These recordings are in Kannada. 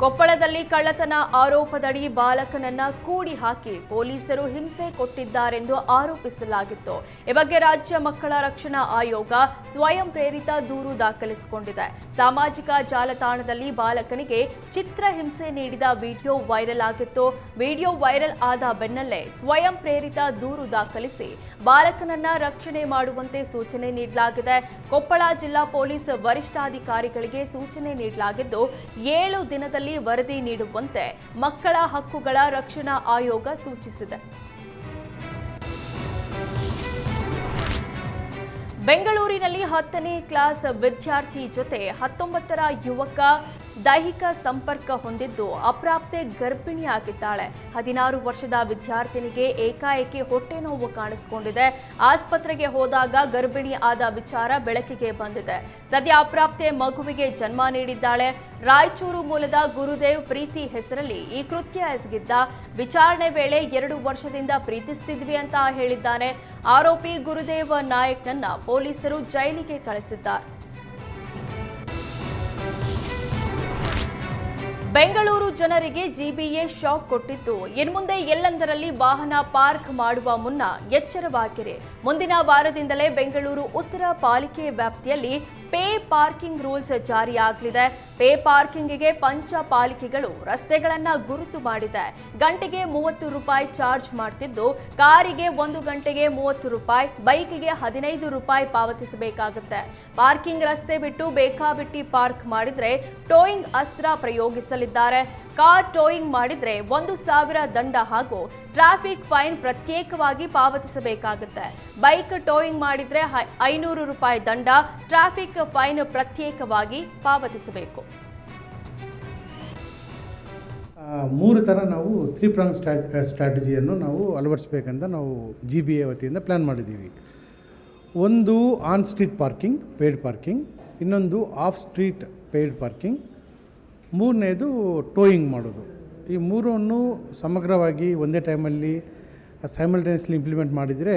ಕೊಪ್ಪಳದಲ್ಲಿ ಕಳ್ಳತನ ಆರೋಪದಡಿ ಬಾಲಕನನ್ನ ಕೂಡಿ ಹಾಕಿ ಪೊಲೀಸರು ಹಿಂಸೆ ಕೊಟ್ಟಿದ್ದಾರೆಂದು ಆರೋಪಿಸಲಾಗಿತ್ತು. ಈ ಬಗ್ಗೆ ರಾಜ್ಯ ಮಕ್ಕಳ ರಕ್ಷಣಾ ಆಯೋಗ ಸ್ವಯಂ ಪ್ರೇರಿತ ದೂರು ದಾಖಲಿಸಿಕೊಂಡಿದೆ. ಸಾಮಾಜಿಕ ಜಾಲತಾಣದಲ್ಲಿ ಬಾಲಕನಿಗೆ ಚಿತ್ರ ಹಿಂಸೆ ನೀಡಿದ ವಿಡಿಯೋ ವೈರಲ್ ಆಗಿತ್ತು. ವಿಡಿಯೋ ವೈರಲ್ ಆದ ಬೆನ್ನಲ್ಲೇ ಸ್ವಯಂ ಪ್ರೇರಿತ ದೂರು ದಾಖಲಿಸಿ ಬಾಲಕನನ್ನ ರಕ್ಷಣೆ ಮಾಡುವಂತೆ ಸೂಚನೆ ನೀಡಲಾಗಿದೆ. ಕೊಪ್ಪಳ ಜಿಲ್ಲಾ ಪೊಲೀಸ್ ವರಿಷ್ಠಾಧಿಕಾರಿಗಳಿಗೆ ಸೂಚನೆ ನೀಡಲಾಗಿದ್ದು, ಏಳು ದಿನದಲ್ಲಿ ವರದಿ ನೀಡುವಂತೆ ಮಕ್ಕಳ ಹಕ್ಕುಗಳ ರಕ್ಷಣಾ ಆಯೋಗ ಸೂಚಿಸಿದೆ. ಬೆಂಗಳೂರಿನಲ್ಲಿ ಹತ್ತನೇ ಕ್ಲಾಸ್ ವಿದ್ಯಾರ್ಥಿ ಜೊತೆ ಹತ್ತೊಂಬತ್ತರ ಯುವಕ ದೈಹಿಕ ಸಂಪರ್ಕ ಹೊಂದಿದ್ದು ಅಪ್ರಾಪ್ತೆ ಗರ್ಭಿಣಿಯಾಗಿದ್ದಾಳೆ ಹದಿನಾರು ವರ್ಷದ ವಿದ್ಯಾರ್ಥಿನಿಗೆ ಏಕಾಏಕಿ ಹೊಟ್ಟೆ ನೋವು ಕಾಣಿಸಿಕೊಂಡಿದೆ. ಆಸ್ಪತ್ರೆಗೆ ಹೋದಾಗ ಗರ್ಭಿಣಿ ಆದ ವಿಚಾರ ಬೆಳಕಿಗೆ ಬಂದಿದೆ. ಸದ್ಯ ಅಪ್ರಾಪ್ತೆ ಮಗುವಿಗೆ ಜನ್ಮ ನೀಡಿದ್ದಾಳೆ. ರಾಯಚೂರು ಮೂಲದ ಗುರುದೇವ್ ಪ್ರೀತಿ ಹೆಸರಲ್ಲಿ ಈ ಕೃತ್ಯ ಎಸಗಿದ್ದ. ವಿಚಾರಣೆ ವೇಳೆ ಎರಡು ವರ್ಷದಿಂದ ಪ್ರೀತಿಸ್ತಿದ್ವಿ ಅಂತ ಹೇಳಿದ್ದಾನೆ. ಆರೋಪಿ ಗುರುದೇವ್ ನಾಯಕ್ನನ್ನ ಪೊಲೀಸರು ಜೈಲಿಗೆ ಕಳಿಸಿದ್ದಾರೆ. ಬೆಂಗಳೂರು ಜನರಿಗೆ ಜಿಬಿಎ ಶಾಕ್ ಕೊಟ್ಟಿತ್ತು. ಇನ್ಮುಂದೆ ಎಲ್ಲೆಂದರಲ್ಲಿ ವಾಹನ ಪಾರ್ಕ್ ಮಾಡುವ ಮುನ್ನ ಎಚ್ಚರವಾಗಿರಿ. ಮುಂದಿನ ವಾರದಿಂದಲೇ ಬೆಂಗಳೂರು ಉತ್ತರ ಪಾಲಿಕೆ ವ್ಯಾಪ್ತಿಯಲ್ಲಿ ಪೇ ಪಾರ್ಕಿಂಗ್ ರೂಲ್ಸ್ ಜಾರಿಯಾಗಲಿದೆ ಪೇ ಪಾರ್ಕಿಂಗ್ಗೆ ಪಂಚ ಪಾಲಿಕೆಗಳು ರಸ್ತೆಗಳನ್ನ ಗುರುತು ಮಾಡಿದೆ. ಗಂಟೆಗೆ ಮೂವತ್ತು ರೂಪಾಯಿ ಚಾರ್ಜ್ ಮಾಡ್ತಿದ್ದು, ಕಾರಿಗೆ ಒಂದು ಗಂಟೆಗೆ ಮೂವತ್ತು ರೂಪಾಯಿ, ಬೈಕಿಗೆ ಹದಿನೈದು ರೂಪಾಯಿ ಪಾವತಿಸಬೇಕಾಗುತ್ತೆ. ಪಾರ್ಕಿಂಗ್ ರಸ್ತೆ ಬಿಟ್ಟು ಬೇಕಾಬಿಟ್ಟಿ ಪಾರ್ಕ್ ಮಾಡಿದ್ರೆ ಟೋಯಿಂಗ್ ಅಸ್ತ್ರ ಪ್ರಯೋಗಿಸಲಿದ್ದಾರೆ. ಕಾರ್ ಟೋಯಿಂಗ್ ಮಾಡಿದ್ರೆ ಒಂದು ಸಾವಿರ ದಂಡ ಹಾಗೂ ಟ್ರಾಫಿಕ್ ಫೈನ್ ಪ್ರತ್ಯೇಕವಾಗಿ ಪಾವತಿಸಬೇಕಾಗುತ್ತೆ. ಬೈಕ್ ಟೋಯಿಂಗ್ ಮಾಡಿದ್ರೆ ಐನೂರು ರೂಪಾಯಿ ದಂಡ, ಟ್ರಾಫಿಕ್ ಫೈನ್ ಪ್ರತ್ಯೇಕವಾಗಿ ಪಾವತಿಸಬೇಕು. ಮೂರು ಥರ ನಾವು ತ್ರೀ ಪ್ರಾಂಗ್ ಸ್ಟ್ರಾ, ಸ್ಟ್ರಾಟಜಿಯನ್ನು ನಾವು ಅಳವಡಿಸ್ಬೇಕಂತ ನಾವು ಜಿ ಬಿ ಎ ವತಿಯಿಂದ ಪ್ಲ್ಯಾನ್ ಮಾಡಿದ್ದೀವಿ. ಒಂದು on street parking paid parking ಇನ್ನೊಂದು ಆಫ್ ಸ್ಟ್ರೀಟ್ ಪೇಯ್ಡ್ ಪಾರ್ಕಿಂಗ್ ಮೂರನೇದು ಟೋಯಿಂಗ್ ಮಾಡೋದು. ಈ ಮೂರನ್ನು ಸಮಗ್ರವಾಗಿ ಒಂದೇ ಟೈಮಲ್ಲಿ ಸೈಮಲ್ಟೇನಿಯಸ್ಲಿ ಇಂಪ್ಲಿಮೆಂಟ್ ಮಾಡಿದರೆ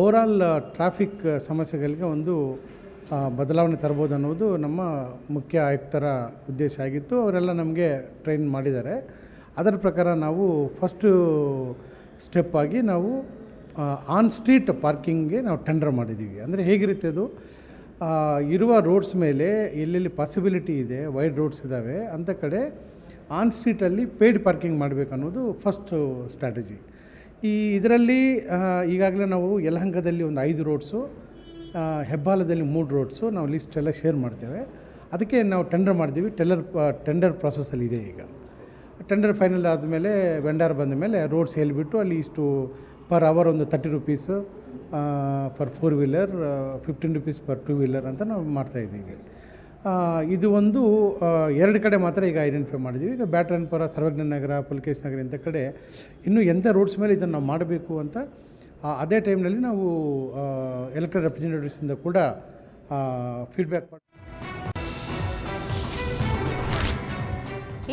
ಓವರಾಲ್ ಟ್ರಾಫಿಕ್ ಸಮಸ್ಯೆಗಳಿಗೆ ಒಂದು ಬದಲಾವಣೆ ತರ್ಬೋದು ಅನ್ನೋದು ನಮ್ಮ ಮುಖ್ಯ ಆಯುಕ್ತರ ಉದ್ದೇಶ ಆಗಿತ್ತು. ಅವರೆಲ್ಲ ನಮಗೆ ಟ್ರೈನ್ ಮಾಡಿದ್ದಾರೆ. ಅದರ ಪ್ರಕಾರ ನಾವು ಫಸ್ಟು ಸ್ಟೆಪ್ ಆಗಿ ನಾವು ಆನ್ ಸ್ಟ್ರೀಟ್ ಪಾರ್ಕಿಂಗ್ಗೆ ನಾವು ಟೆಂಡರ್ ಮಾಡಿದ್ದೀವಿ. ಅಂದರೆ ಹೇಗಿರುತ್ತೆ ಅದು? ಇರುವ ರೋಡ್ಸ್ ಮೇಲೆ ಎಲ್ಲೆಲ್ಲಿ ಪಾಸಿಬಿಲಿಟಿ ಇದೆ ವೈಡ್ ರೋಡ್ಸ್ ಇದ್ದಾವೆ ಅಂಥ ಕಡೆ ಆನ್ ಸ್ಟ್ರೀಟಲ್ಲಿ ಪೇಯ್ಡ್ ಪಾರ್ಕಿಂಗ್ ಮಾಡಬೇಕು ಅನ್ನೋದು ಫಸ್ಟ್ ಸ್ಟ್ರಾಟಜಿ ಈ ಇದರಲ್ಲಿ ಈಗಾಗಲೇ ನಾವು ಯಲಹಂಕದಲ್ಲಿ ಒಂದು ಐದು ರೋಡ್ಸು ಹೆಬ್ಬಾಲದಲ್ಲಿ ಮೂರು ರೋಡ್ಸು ನಾವು ಲಿಸ್ಟ್ ಎಲ್ಲ ಶೇರ್ ಮಾಡ್ತೇವೆ. ಅದಕ್ಕೆ ನಾವು ಟೆಂಡರ್ ಮಾಡಿದ್ದೀವಿ ಟೆಲ್ಲರ್ ಟೆಂಡರ್ ಪ್ರಾಸೆಸ್ಸಲ್ಲಿ ಇದೆ ಈಗ. ಟೆಂಡರ್ ಫೈನಲ್ ಆದಮೇಲೆ ವೆಂಡರ್ ಬಂದ ಮೇಲೆ ರೋಡ್ಸ್ ಹೇಳಿಬಿಟ್ಟು ಅಲ್ಲಿ ಇಷ್ಟು ಪರ್ ಅವರ್ ಒಂದು thirty rupees for four wheeler fifteen rupees per two wheeler ಅಂತ ನಾವು ಮಾಡ್ತಾಯಿದ್ದೀವಿ ಇದು ಒಂದು ಎರಡು ಕಡೆ ಮಾತ್ರ ಈಗ ಐಡೆಂಟಿಫೈ ಮಾಡಿದ್ದೀವಿ ಈಗ ಬ್ಯಾಟ್ರನ್ಪುರ ಸರ್ವಜ್ಞ ನಗರ ಪುಲ್ಕೇಶ್ ನಗರ ಇಂಥ ಕಡೆ ಇನ್ನೂ ಎಂಥ ರೋಡ್ಸ್ ಮೇಲೆ ಇದನ್ನು ನಾವು ಮಾಡಬೇಕು ಅಂತ ಅದೇ ಟೈಮ್ನಲ್ಲಿ ನಾವು ಎಲೆಕ್ಟೆಡ್ ರೆಪ್ರೆಸೆಂಟೇಟಿವ್ಸಿಂದ ಕೂಡ ಫೀಡ್ಬ್ಯಾಕ್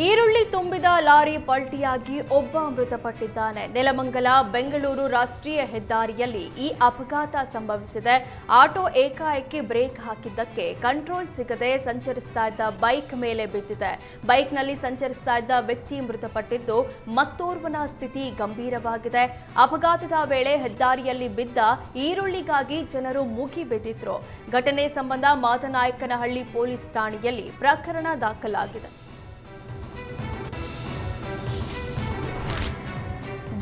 ಈರುಳ್ಳಿ ತುಂಬಿದ ಲಾರಿ ಪಲ್ಟಿಯಾಗಿ ಒಬ್ಬ ಮೃತಪಟ್ಟಿದ್ದಾನೆ. ನೆಲಮಂಗಲ, ಬೆಂಗಳೂರು ರಾಷ್ಟ್ರೀಯ ಹೆದ್ದಾರಿಯಲ್ಲಿ ಈ ಅಪಘಾತ ಸಂಭವಿಸಿದೆ. ಆಟೋ ಏಕಾಏಕಿ ಬ್ರೇಕ್ ಹಾಕಿದ್ದಕ್ಕೆ ಕಂಟ್ರೋಲ್ ಸಿಗದೆ ಸಂಚರಿಸ್ತಾ ಇದ್ದ ಬೈಕ್ ಮೇಲೆ ಬಿದ್ದಿದೆ. ಬೈಕ್ನಲ್ಲಿ ಸಂಚರಿಸ್ತಾ ಇದ್ದ ವ್ಯಕ್ತಿ ಮೃತಪಟ್ಟಿದ್ದು ಮತ್ತೋರ್ವನ ಸ್ಥಿತಿ ಗಂಭೀರವಾಗಿದೆ. ಅಪಘಾತದ ವೇಳೆ ಹೆದ್ದಾರಿಯಲ್ಲಿ ಬಿದ್ದ ಈರುಳ್ಳಿಗಾಗಿ ಜನರು ಮುಗಿ ಬಿದ್ದಿದ್ರು. ಘಟನೆ ಸಂಬಂಧ ಮಾತನಾಯಕನಹಳ್ಳಿ ಪೊಲೀಸ್ ಠಾಣೆಯಲ್ಲಿ ಪ್ರಕರಣ ದಾಖಲಾಗಿದೆ.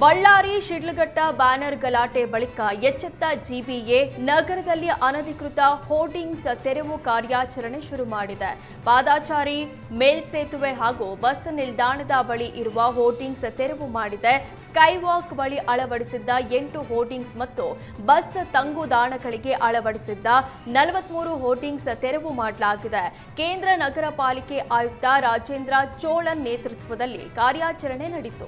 ಬಳ್ಳಾರಿ ಶಿಡ್ಲಘಟ್ಟ ಬ್ಯಾನರ್ ಗಲಾಟೆ ಬಳಿಕ ಎಚ್ಚೆತ್ತ ಜಿಬಿಎ ನಗರದಲ್ಲಿ ಅನಧಿಕೃತ ಹೋರ್ಡಿಂಗ್ಸ್ ತೆರವು ಕಾರ್ಯಾಚರಣೆ ಶುರು ಮಾಡಿದೆ. ಪಾದಾಚಾರಿ ಮೇಲ್ಸೇತುವೆ ಹಾಗೂ ಬಸ್ ನಿಲ್ದಾಣದ ಬಳಿ ಇರುವ ಹೋರ್ಡಿಂಗ್ಸ್ ತೆರವು ಮಾಡಿದೆ. ಸ್ಕೈವಾಕ್ ಬಳಿ ಅಳವಡಿಸಿದ್ದ ಎಂಟು ಹೋರ್ಡಿಂಗ್ಸ್ ಮತ್ತು ಬಸ್ ತಂಗುದಾಣಗಳಿಗೆ ಅಳವಡಿಸಿದ್ದ ನಲವತ್ಮೂರು ಹೋರ್ಡಿಂಗ್ಸ್ ತೆರವು ಮಾಡಲಾಗಿದೆ. ಕೇಂದ್ರ ನಗರ ಪಾಲಿಕೆ ಆಯುಕ್ತ ರಾಜೇಂದ್ರ ಚೋಳನ್ ನೇತೃತ್ವದಲ್ಲಿ ಕಾರ್ಯಾಚರಣೆ ನಡೆಯಿತು